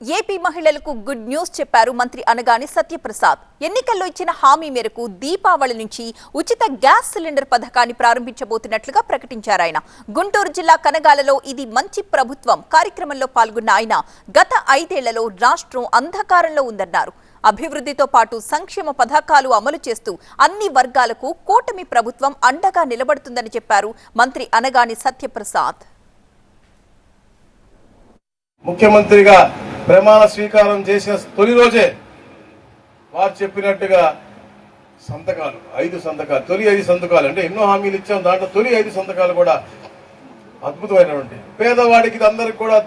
AP మహిళలకు good news చెప్పారు మంత్రి అనగాని సత్యప్రసాద్. ఎన్నికల్లో ఇచ్చిన హామీ మేరకు దీపావళి నుంచి ఉచిత గ్యాస్ సిలిండర్ పథకాన్ని ప్రారంభించబోతున్నట్లుగా ప్రకటించారు ఆయన. గుంటూరు జిల్లా కనగాలలో ఇది మంచి ప్రభుత్వం. కార్యక్రమంలో పాల్గొన్న ఆయన గత ఐదేళ్ళలో రాష్ట్రం అంధకారంలో ఉందన్నారు. అభివృద్ధితో పాటు సంక్షేమ పథకాలు అమలు చేస్తూ అన్ని వర్గాలకు కూటమి ప్రభుత్వం అండగా నిలబడుతుందని చెప్పారు మంత్రి అనగాని సత్యప్రసాద్. ముఖ్యమంత్రిగా ప్రమాణ స్వీకారం చేసిన తొలి రోజే వారు చెప్పినట్టుగా సంతకాలు ఐదు సంతకాలు తొలి ఐదు సంతకాలు అంటే ఎన్నో హామీలు ఇచ్చాం. దాంట్లో తొలి ఐదు సంతకాలు కూడా అద్భుతమైనటువంటి. పేదవాడికి అందరికి కూడా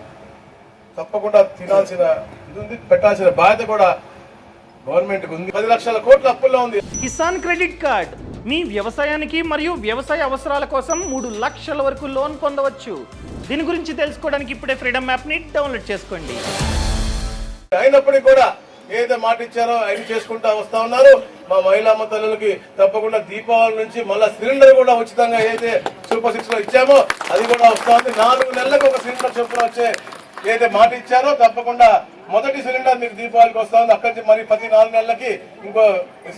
తప్పకుండా తినాల్సిన ఇది ఉంది పెట్టాల్సిన బాధ్యత కూడా గవర్నమెంట్కి ఉంది. పది లక్షల కోట్ల అప్పుల్లో ఉంది. Kisan credit card. మీ వ్యవసాయానికి మరియు వ్యవసాయ అవసరాల కోసం మూడు లక్షల వరకు లోన్ పొందవచ్చు. దీని గురించి తెలుసుకోవడానికి ఇప్పుడే ఫ్రీడమ్ యాప్ని డౌన్లోడ్ చేసుకోండి. అయినప్పటికీ కూడా ఏదైతే మాట ఇచ్చారో అవి చేసుకుంటా వస్తా ఉన్నారు. మా మహిళా తల్లులకి తప్పకుండా దీపావళి నుంచి మళ్ళా సిలిండర్ కూడా ఉచితంగా ఏదైతే సూపర్ సిక్స్లో ఇచ్చామో అది కూడా వస్తా ఉంది. నాలుగు నెలలకు ఒక సిలిండర్ చొప్పున వచ్చే ఏదైతే మాట ఇచ్చారో తప్పకుండా మొదటి సిలిండర్ మీకు దీపావళికి వస్తా ఉంది. అక్కడి నుంచి మరి ప్రతి నాలుగు నెలలకి ఇంకో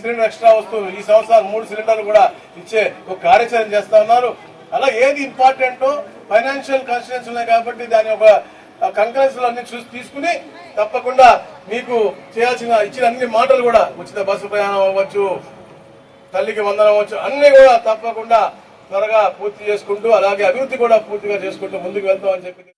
సిలిండర్ ఎక్స్ట్రా వస్తూ ఈ సంవత్సరం మూడు సిలిండర్లు కూడా ఇచ్చే ఒక కార్యాచరణ చేస్తా ఉన్నారు. అలా ఏది ఇంపార్టెంటో ఫైనాన్షియల్ కన్స్టిట్యూన్స్ ఉన్నాయి కాబట్టి దాని ఒక కంకరెన్స్ అన్ని చూసి తీసుకుని తప్పకుండా మీకు చేయాల్సిన ఇచ్చిన అన్ని మాటలు కూడా ఉచిత బస్సు ప్రయాణం అవ్వచ్చు తల్లికి వందనం అవ్వచ్చు అన్ని కూడా తప్పకుండా త్వరగా పూర్తి చేసుకుంటూ అలాగే అభివృద్ధి కూడా పూర్తిగా చేసుకుంటూ ముందుకు వెళ్తామని చెప్పి